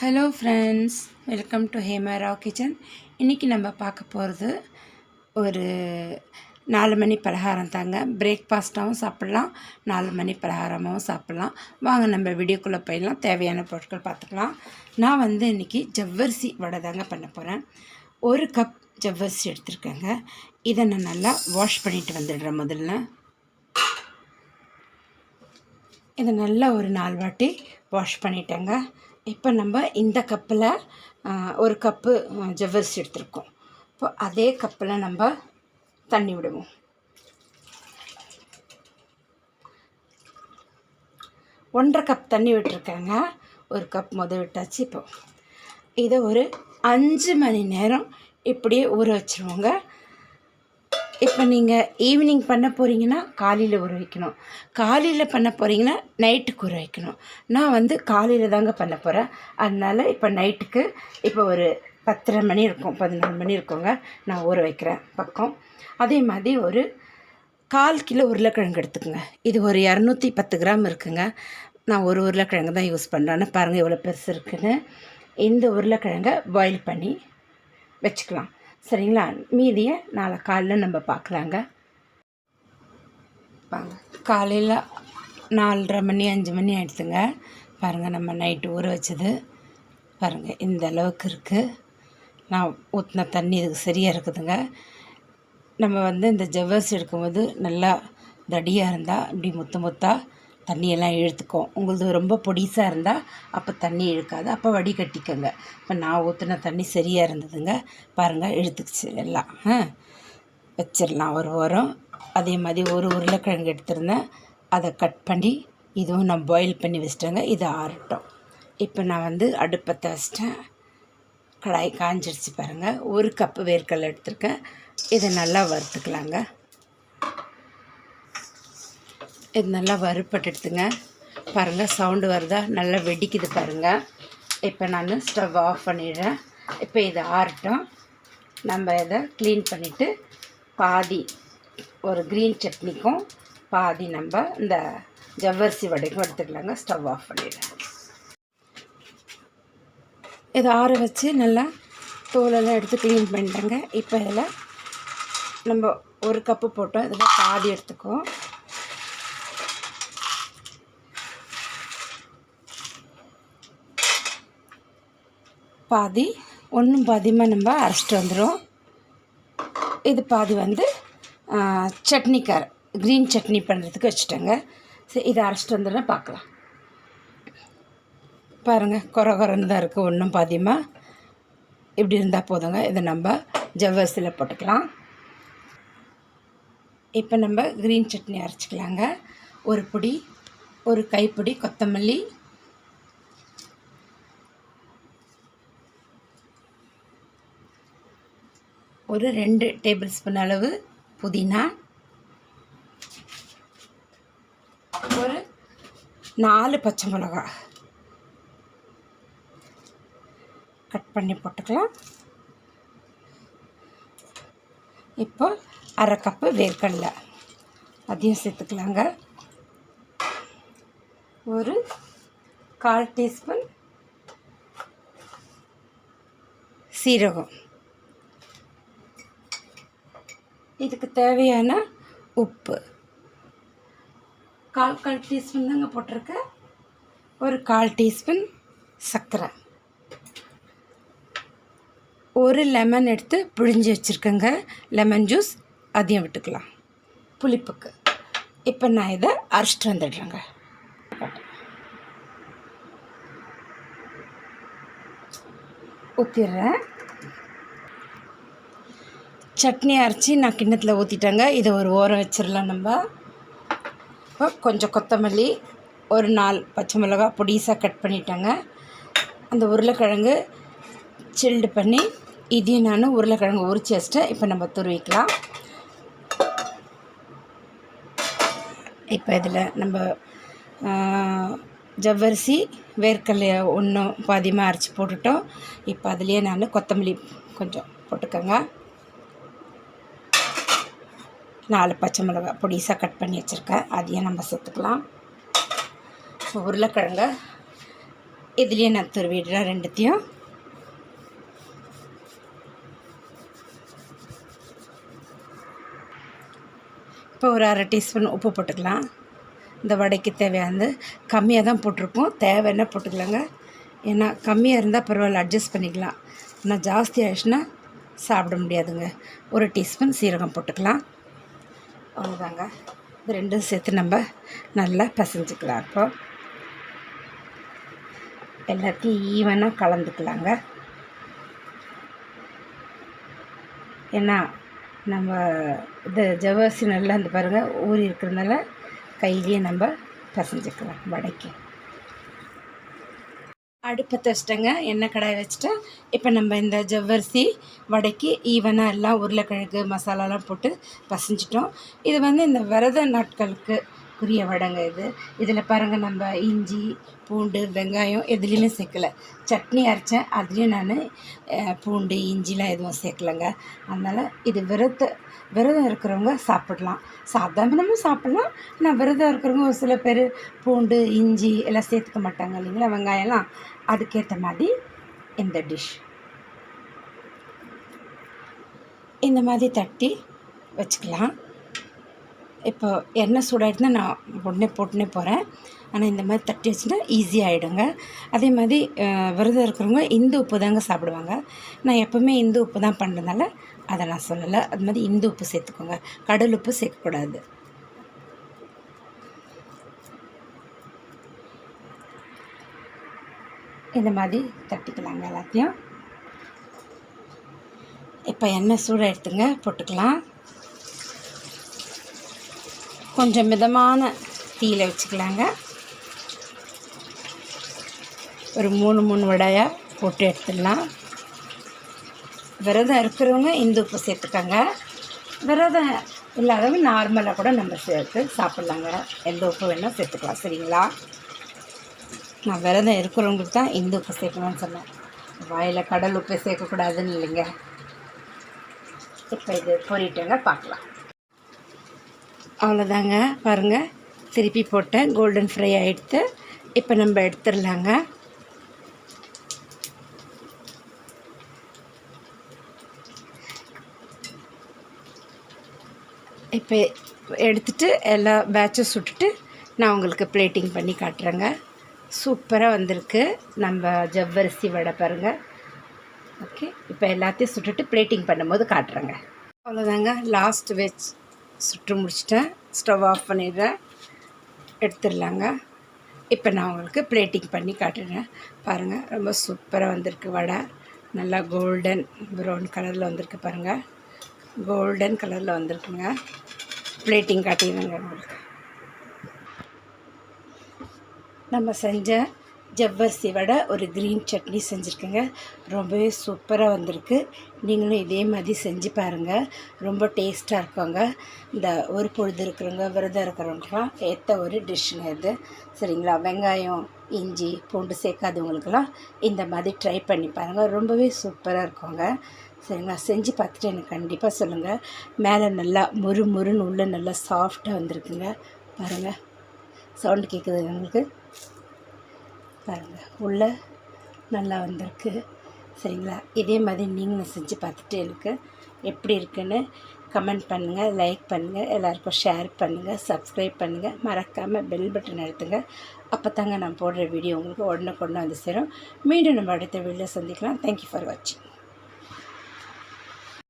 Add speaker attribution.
Speaker 1: Hello friends welcome to Hemara kitchen இன்றைக்கி நம்ம பார்க்க போகிறது ஒரு நாலு மணி பலகாரம் தாங்க. பிரேக்ஃபாஸ்ட்டாகவும் சாப்பிட்லாம் நாலு மணி பலகாரமாகவும் சாப்பிட்லாம். வாங்க நம்ம வீடியோக்குள்ளே போயிடலாம். தேவையான பொருட்கள் பார்த்துக்கலாம். நான் வந்து இன்றைக்கி ஜவ்வரிசி வடை தாங்க பண்ண போகிறேன் ஒரு கப் ஜவ்வரிசி எடுத்துருக்கேங்க. இதை நான் நல்லா வாஷ் பண்ணிட்டு வந்துடுறேன் முதல்ல. இதை நல்லா ஒரு நாலு வாட்டி வாஷ் பண்ணிட்டேங்க. இப்போ நம்ம இந்த கப்பில் ஒரு கப்பு ஜவ்வரிசி எடுத்திருக்கோம். இப்போ அதே கப்பில் நம்ம தண்ணி விடுவோம். ஒன்றரை கப் தண்ணி விட்டுருக்கேங்க. ஒரு கப் முத விட்டாச்சு இப்போ. இதை ஒரு அஞ்சு மணி நேரம் இப்படியே ஊற வச்சுருவோங்க. இப்போ நீங்கள் ஈவினிங் பண்ண போகிறீங்கன்னா காலையில் ஊற வைக்கணும். காலையில் பண்ண போகிறீங்கன்னா நைட்டுக்கு ஊற வைக்கணும். நான் வந்து காலையில் தாங்க பண்ண போகிறேன் அதனால் இப்போ நைட்டுக்கு இப்போ ஒரு பத்தரை மணி இருக்கும் பதினொரு மணி இருக்குங்க. நான் ஊற வைக்கிறேன் பக்கம். அதே மாதிரி ஒரு கால் கிலோ உருளைக்கிழங்கு எடுத்துக்கோங்க. இது ஒரு இரநூத்தி பத்து கிராம் இருக்குங்க. நான் ஒரு உருளைக்கிழங்கு தான் யூஸ் பண்ணுறேன்னு பாருங்கள் எவ்வளோ பெருசு இருக்குன்னு. இந்த உருளைக்கிழங்கை பாயில் பண்ணி வச்சுக்கலாம். சரிங்களா? மீதியை நாளை காலையில் நம்ம பார்க்கலாங்க. வாங்க. காலையில் நாலரை மணி அஞ்சு மணி ஆயிடுச்சுங்க. பாருங்கள் நம்ம நைட்டு ஊற வச்சது. பாருங்கள் இந்த அளவுக்கு இருக்குது நான் ஊற்றின தண்ணி இதுக்கு சரியாக இருக்குதுங்க. நம்ம வந்து இந்த ஜவ்வரிசி எடுக்கும்போது நல்லா தடியாக இருந்தால் இப்படி முத்து முத்தாக தண்ணியெல்லாம் இழுத்துக்கும். உங்களது ரொம்ப பொடிசாக இருந்தால் அப்போ தண்ணி இழுக்காது. அப்போ வடிகட்டிக்கோங்க இப்போ நான் ஊற்றின தண்ணி சரியாக இருந்ததுங்க. பாருங்கள் இழுத்துக்குச்சு எல்லாம். வச்சிடலாம் ஒரு வாரம் அதே மாதிரி ஒரு உருளைக்கிழங்கு எடுத்திருந்தேன். அதை கட் பண்ணி இதுவும் நான் பாயில் பண்ணி வச்சிட்டேங்க. இது ஆறட்டும். இப்போ நான் வந்து அடுப்பத்தை வச்சிட்டேன். கடாய் காஞ்சிடுச்சு பாருங்கள் ஒரு கப்பு வேர்க்கடலை எடுத்திருக்கேன். இதை நல்லா வறுத்துக்கலாங்க. இது நல்லா வறுப்பட்டுடுத்துங்க பாருங்கள் சவுண்டு வருதா? நல்லா வெடிக்குது பாருங்கள் இப்போ நான் ஸ்டவ் ஆஃப் பண்ணிடுறேன். இப்போ இதை ஆறட்டும். நம்ம இதை க்ளீன் பண்ணிவிட்டு பாதி ஒரு க்ரீன் சட்னிக்கும் பாதி நம்ம இந்த ஜவ்வரிசி வடைக்கும் எடுத்துக்கலாங்க. ஸ்டவ் ஆஃப் பண்ணிடுறேன். இதை ஆற வச்சு நல்லா தோலெல்லாம் எடுத்து க்ளீன் பண்ணிட்டேங்க இப்போ இதில் நம்ம ஒரு கப்பு போட்டோம். இதில் பாதி எடுத்துக்குவோம். பாதி ஒன்றும் பாதியமாக நம்ம அரைச்சிட்டு வந்துடும் இது பாதி வந்து சட்னிக்கார க்ரீன் சட்னி பண்ணுறதுக்கு வச்சுட்டேங்க. சரி இதை அரைச்சிட்டு வந்துடுறேன் பார்க்கலாம். பாருங்கள் குறை குறைந்து தான் இருக்குது ஒன்றும் பாதியமாக இப்படி இருந்தால் போதுங்க இதை நம்ம ஜவ்வரிசியில் போட்டுக்கலாம். இப்போ நம்ம க்ரீன் சட்னி அரைச்சிக்கலாங்க. ஒரு பொடி ஒரு கைப்பிடி கொத்தமல்லி ஒரு ரெண்டு டேபிள் ஸ்பூன் அளவு புதினா. ஒரு நாலு பச்சை மிளகா. கட் பண்ணி போட்டுக்கலாம். இப்போ அரை கப்பு வேர்க்கடலை. அதையும் சேர்த்துக்கலாங்க. ஒரு கால் டீஸ்பூன் சீரகம். இதுக்கு தேவையான உப்பு. கால் கால் டீஸ்பூன் தாங்க போட்டிருக்கேன் ஒரு கால் டீஸ்பூன் சர்க்கரை. ஒரு லெமன் எடுத்து பிழிஞ்சு வச்சுருக்கேங்க. லெமன் ஜூஸ் அதையும் விட்டுக்கலாம். புளிப்புக்கு. இப்போ நான் இதை அரைச்சிட்டு வந்துடுறேங்க. ஊற்றிடுறேன் சட்னி அரைச்சி நான் கிண்ணத்தில் ஊற்றிட்டேங்க இதை ஒரு ஓரம் வச்சிடலாம் நம்ம. இப்போ கொஞ்சம் கொத்தமல்லி ஒரு நாலு பச்சை மிளகா பொடிசாக கட் பண்ணிட்டேங்க. அந்த உருளைக்கிழங்கு சில்டு பண்ணி இதையும் நான் உருளைக்கிழங்கு உரிச்சு வச்சிட்டேன் இப்போ நம்ம துருவிக்கலாம். இப்போ இதில் நம்ம ஜவ்வரிசி வேர்க்கடலையை ஒன்றும் பாதியமாக அரைச்சி போட்டுட்டோம். இப்போ அதுலேயே நான் கொத்தமல்லி கொஞ்சம் போட்டுக்கோங்க. நாலு பச்சை மிளகா பொடிசாக கட் பண்ணி வச்சுருக்கேன். அதையும் நம்ம சேர்த்துக்கலாம் உருளைக்கிழங்க இதுலேயே நான் துருவிடுறேன் ரெண்டுத்தையும். இப்போ ஒரு அரை டீஸ்பூன் உப்பு போட்டுக்கலாம். இந்த வடைக்கு தேவையானது கம்மியாக தான் போட்டிருப்போம். தேவைன்னா போட்டுக்கலாங்க. ஏன்னா கம்மியாக இருந்தால் பரவாயில்ல அட்ஜஸ்ட் பண்ணிக்கலாம். ஆனால் ஜாஸ்தி ஆயிடுச்சுன்னா சாப்பிட முடியாதுங்க. ஒரு டீஸ்பூன் சீரகம் போட்டுக்கலாம். அவ்வளோதாங்க இது ரெண்டும் சேர்த்து நம்ம நல்லா பசைஞ்சுக்கலாம் இப்போ. எல்லாத்தையும் ஈவனாக கலந்துக்கலாங்க. ஏன்னா நம்ம இது ஜவ்வரிசி நல்லா இருந்து பாருங்கள் ஊறி இருக்கிறதுனால கையிலேயே நம்ம பசைஞ்சுக்கலாம் வடைக்கு. அடுப்பத்தை வச்சிட்டேங்க எண்ணெய் கடாய் வச்சுட்டேன் இப்போ நம்ம இந்த ஜவ்வரிசி வடைக்கு ஈவனாக எல்லாம் உருளைக்கிழங்கு மசாலாலாம் போட்டு பசைஞ்சிட்டோம். இது வந்து இந்த விரத நாட்களுக்கு குரிய வடைங்க இது. இதில் பாருங்கள் நம்ம இஞ்சி பூண்டு வெங்காயம் எதுலேயுமே சேர்க்கல. சட்னி அரைச்சேன் அதுலேயும் நான் பூண்டு இஞ்சிலாம் எதுவும் சேர்க்கலைங்க. அதனால் இது விரத விரதம் இருக்கிறவங்க சாப்பிடலாம். சாதாரணமும் சாப்பிட்லாம். ஆனால் விரதம் இருக்கிறவங்க ஒரு சில பேர் பூண்டு இஞ்சி எல்லாம் சேர்த்துக்க மாட்டாங்க இல்லைங்களா? வெங்காயம்லாம். அதுக்கேற்ற மாதிரி இந்த டிஷ் இந்த மாதிரி தட்டி வச்சுக்கலாம். இப்போ எண்ணெய் சூடாகிட்டுனா நான் உடனே போட்டுனே போகிறேன். ஆனால் இந்த மாதிரி தட்டி வச்சுன்னா ஈஸியாகிடுங்க அதே மாதிரி விரதம் இருக்கிறவங்க இந்து உப்பு தாங்க சாப்பிடுவாங்க. நான் எப்போவுமே இந்து உப்பு தான் பண்ணுறதுனால அதை நான் சொல்லலை. அது மாதிரி இந்து உப்பு சேர்த்துக்கோங்க. கடல் உப்பு சேர்க்கக்கூடாது. இந்த மாதிரி தட்டிக்கலாங்க எல்லாத்தையும். இப்போ எண்ணெய் சூடாக எடுத்துங்க போட்டுக்கலாம். கொஞ்சம் மிதமான தீயில் வச்சுக்கலாங்க. ஒரு மூணு மூணு வடையாக போட்டு எடுத்துடலாம். விரதம் இருக்கிறவங்க இந்து உப்பு சேர்த்துக்கோங்க. விரதம் இல்லாதவங்க நார்மலாக கூட நம்ம சேர்த்து சாப்பிட்லாங்க. எந்த உப்பு வேணால் சேர்த்துக்கலாம் சரிங்களா? நான் விரதம் இருக்கிறவங்களுக்கு தான் இந்து உப்பு சேர்க்கணும்னு சொன்னேன். வாயில் கடல் உப்பு சேர்க்கக்கூடாதுன்னு இல்லைங்க. இப்போ இது பொறிட்டங்க பார்க்கலாம். அவ்வளோதாங்க பாருங்கள் திருப்பி போட்டேன் கோல்டன் ஃப்ரை ஆகிடுத்து இப்போ நம்ம எடுத்துடலாங்க. இப்போ எடுத்துட்டு எல்லா பேட்சும் சுட்டுட்டு நான் உங்களுக்கு பிளேட்டிங் பண்ணி காட்டுறேங்க. சூப்பராக வந்திருக்கு. நம்ம ஜவ்வரிசி வடை பாருங்கள் ஓகே இப்போ எல்லாத்தையும் சுட்டுட்டு பிளேட்டிங் பண்ணும்போது காட்டுறேங்க. அவ்வளோதாங்க லாஸ்ட் வெஜ் சுட்டு முடிச்சிட்டேன். ஸ்டவ் ஆஃப் பண்ணிடுறேன். எடுத்துடலாங்க. இப்போ நான் உங்களுக்கு பிளேட்டிங் பண்ணி காட்டுறேன். பாருங்கள் ரொம்ப சூப்பராக வந்திருக்கு வடை. நல்லா கோல்டன் ப்ரௌன் கலரில் வந்திருக்கு பாருங்கள் கோல்டன் கலரில் வந்திருக்குங்க. பிளேட்டிங் காட்டிடுறேங்க உங்களுக்கு. நம்ம செஞ்ச ஜவ்வரிசி வடை ஒரு க்ரீன் சட்னி செஞ்சுருக்கேங்க. ரொம்பவே சூப்பராக வந்திருக்கு. நீங்களும் இதே மாதிரி செஞ்சு பாருங்கள் ரொம்ப டேஸ்ட்டாக இருக்குங்க. இந்த ஒரு பொழுது இருக்கிறவங்க விரதம் இருக்கிறவங்கலாம் ஏற்ற ஒரு டிஷ்ஷுங்க இது. சரிங்களா? வெங்காயம் இஞ்சி பூண்டு சேர்க்காதவங்களுக்கெல்லாம் இந்த மாதிரி ட்ரை பண்ணி பாருங்கள் ரொம்பவே சூப்பராக இருக்குங்க. சரிங்களா? செஞ்சு பார்த்துட்டு எனக்கு கண்டிப்பாக சொல்லுங்கள் மேலே நல்லா முறு முறுன்னு உள்ளே நல்லா சாஃப்டாக வந்திருக்குங்க. பாருங்கள் சவுண்டு கேட்குது உங்களுக்கு? பாருங்கள் உள்ளே நல்லா வந்திருக்கு. சரிங்களா? இதே மாதிரி நீங்களும் செஞ்சு பார்த்துட்டு எனக்கு எப்படி இருக்குன்னு கமெண்ட் பண்ணுங்கள் லைக் பண்ணுங்கள் எல்லாருக்கும் ஷேர் பண்ணுங்கள் சப்ஸ்கிரைப் பண்ணுங்கள் மறக்காமல் பெல் பட்டன் எடுத்துங்க அப்போ தாங்க நான் போடுற வீடியோ உங்களுக்கு உடனே கொண்டு வந்து சேரும். மீண்டும் நம்ம அடுத்த வீடியோ சந்திக்கலாம். தேங்க்யூ ஃபார் வாட்சிங்